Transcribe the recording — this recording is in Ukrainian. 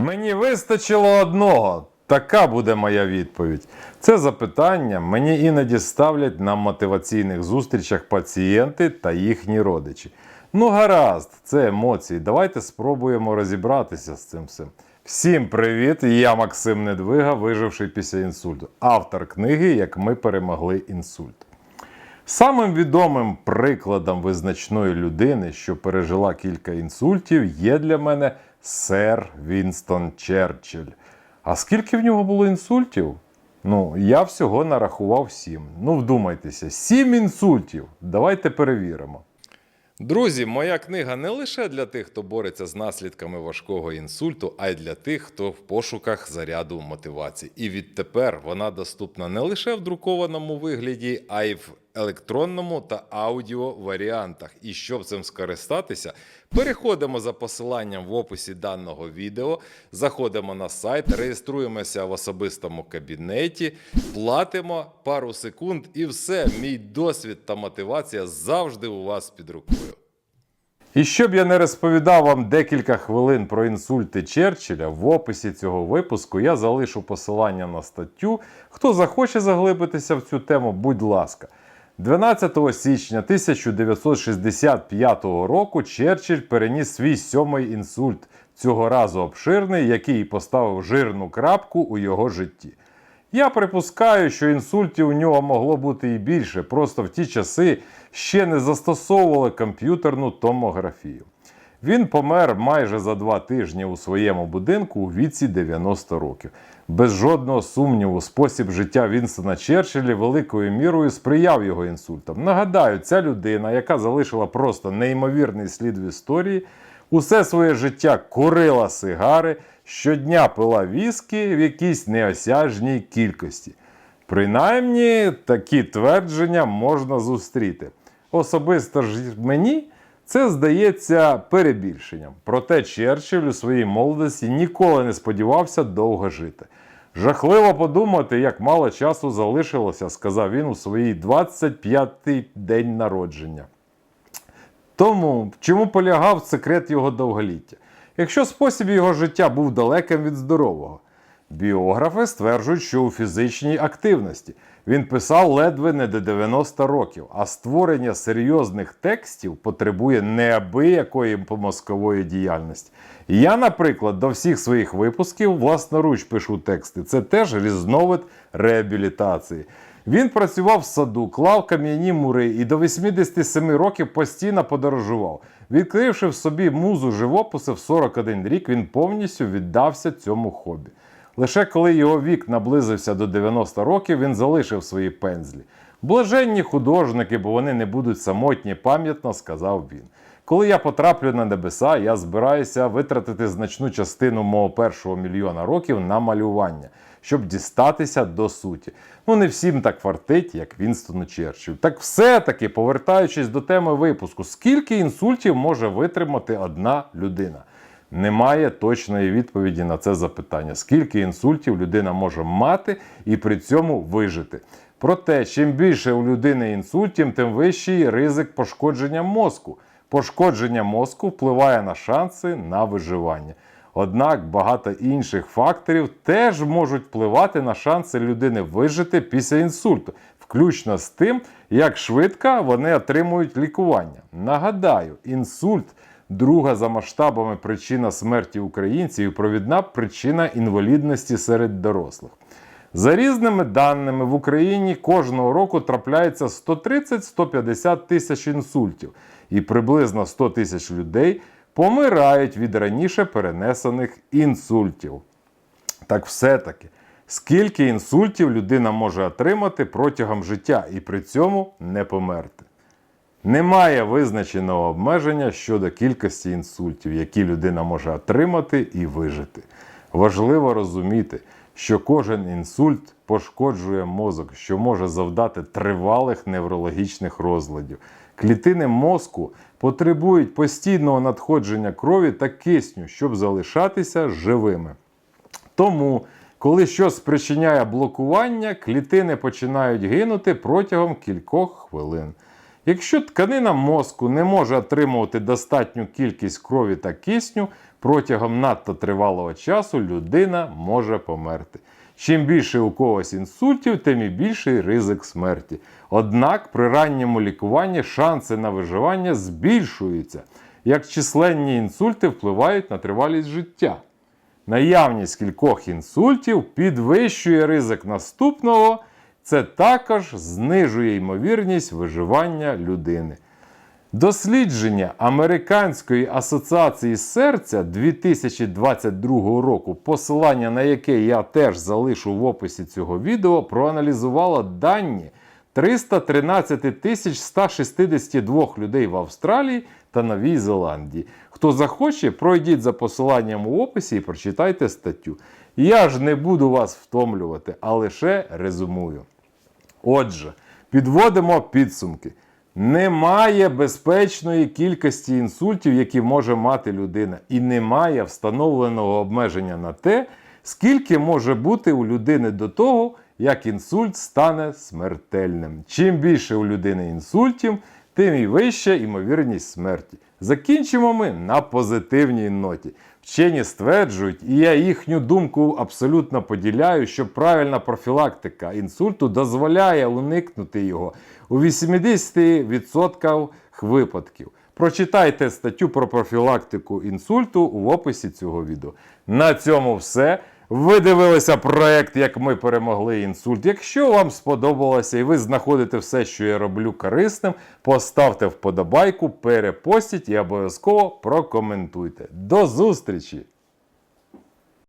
Мені вистачило одного. Така буде моя відповідь. Це запитання мені іноді ставлять на мотиваційних зустрічах пацієнти та їхні родичі. Ну, гаразд, це емоції. Давайте спробуємо розібратися з цим всім. Всім привіт! Я Максим Недвига, виживший після інсульту, автор книги Як ми перемогли інсульт. Самим відомим прикладом визначної людини, що пережила кілька інсультів, є для мене сер Вінстон Черчилль. А скільки в нього було інсультів? Ну, я всього нарахував сім. Ну, вдумайтеся, сім інсультів. Давайте перевіримо. Друзі, моя книга не лише для тих, хто бореться з наслідками важкого інсульту, а й для тих, хто в пошуках заряду мотивації. І відтепер вона доступна не лише в друкованому вигляді, а й в електронному та аудіо варіантах. І щоб цим скористатися, переходимо за посиланням в описі даного відео, заходимо на сайт, реєструємося в особистому кабінеті, платимо пару секунд, і все, мій досвід та мотивація завжди у вас під рукою. І щоб я не розповідав вам декілька хвилин про інсульти Черчилля, в описі цього випуску я залишу посилання на статтю. Хто захоче заглибитися в цю тему, будь ласка. 12 січня 1965 року Черчилль переніс свій сьомий інсульт, цього разу обширний, який поставив жирну крапку у його житті. Я припускаю, що інсультів у нього могло бути і більше, просто в ті часи ще не застосовували комп'ютерну томографію. Він помер майже за два тижні у своєму будинку у віці 90 років. Без жодного сумніву, спосіб життя Вінстона Черчилля великою мірою сприяв його інсультам. Нагадаю, ця людина, яка залишила просто неймовірний слід в історії, усе своє життя курила сигари, щодня пила віскі в якійсь неосяжній кількості. Принаймні, такі твердження можна зустріти. Особисто ж мені це здається перебільшенням. Проте Черчилль у своїй молодості ніколи не сподівався довго жити. Жахливо подумати, як мало часу залишилося, сказав він у своїй 25-й день народження. Тому чому полягав секрет його довголіття? Якщо спосіб його життя був далеким від здорового, біографи стверджують, що у фізичній активності він писав ледве не до 90 років, а створення серйозних текстів потребує неабиякої помозкової діяльності. Я, наприклад, до всіх своїх випусків власноруч пишу тексти. Це теж різновид реабілітації. Він працював в саду, клав кам'яні мури і до 87 років постійно подорожував. Відкривши в собі музу живопису в 41 рік, він повністю віддався цьому хобі. Лише коли його вік наблизився до 90 років, він залишив свої пензлі. Блаженні художники, бо вони не будуть самотні, пам'ятно сказав він. Коли я потраплю на небеса, я збираюся витратити значну частину мого першого мільйона років на малювання, щоб дістатися до суті. Ну не всім так фартить, як Вінстону Черчиллю. Так все-таки, повертаючись до теми випуску, скільки інсультів може витримати одна людина? Немає точної відповіді на це запитання, скільки інсультів людина може мати і при цьому вижити. Проте, чим більше у людини інсультів, тим вищий ризик пошкодження мозку. Пошкодження мозку впливає на шанси на виживання. Однак багато інших факторів теж можуть впливати на шанси людини вижити після інсульту, включно з тим, як швидко вони отримують лікування. Нагадаю, інсульт друга за масштабами причина смерті українців і провідна причина інвалідності серед дорослих. За різними даними, в Україні кожного року трапляється 130-150 тисяч інсультів, і приблизно 100 тисяч людей помирають від раніше перенесених інсультів. Так все-таки, скільки інсультів людина може отримати протягом життя і при цьому не померти? Немає визначеного обмеження щодо кількості інсультів, які людина може отримати і вижити. Важливо розуміти, що кожен інсульт пошкоджує мозок, що може завдати тривалих неврологічних розладів. Клітини мозку потребують постійного надходження крові та кисню, щоб залишатися живими. Тому, коли щось спричиняє блокування, клітини починають гинути протягом кількох хвилин. Якщо тканина мозку не може отримувати достатню кількість крові та кисню, протягом надто тривалого часу людина може померти. Чим більше у когось інсультів, тим і більший ризик смерті. Однак при ранньому лікуванні шанси на виживання збільшуються, як численні інсульти впливають на тривалість життя. Наявність кількох інсультів підвищує ризик наступного, це також знижує ймовірність виживання людини. Дослідження Американської асоціації серця 2022 року, посилання на яке я теж залишу в описі цього відео, проаналізувало дані 313 тисяч 162 людей в Австралії та Новій Зеландії. Хто захоче, пройдіть за посиланням у описі і прочитайте статтю. Я ж не буду вас втомлювати, а лише резюмую. Отже, підводимо підсумки. Немає безпечної кількості інсультів, які може мати людина, і немає встановленого обмеження на те, скільки може бути у людини до того, як інсульт стане смертельним. Чим більше у людини інсультів, тим і вища ймовірність смерті. Закінчимо ми на позитивній ноті. Вчені стверджують, і я їхню думку абсолютно поділяю, що правильна профілактика інсульту дозволяє уникнути його у 80% випадків. Прочитайте статтю про профілактику інсульту в описі цього відео. На цьому все. Ви дивилися проект, як ми перемогли інсульт. Якщо вам сподобалося і ви знаходите все, що я роблю корисним, поставте вподобайку, перепостіть і обов'язково прокоментуйте. До зустрічі!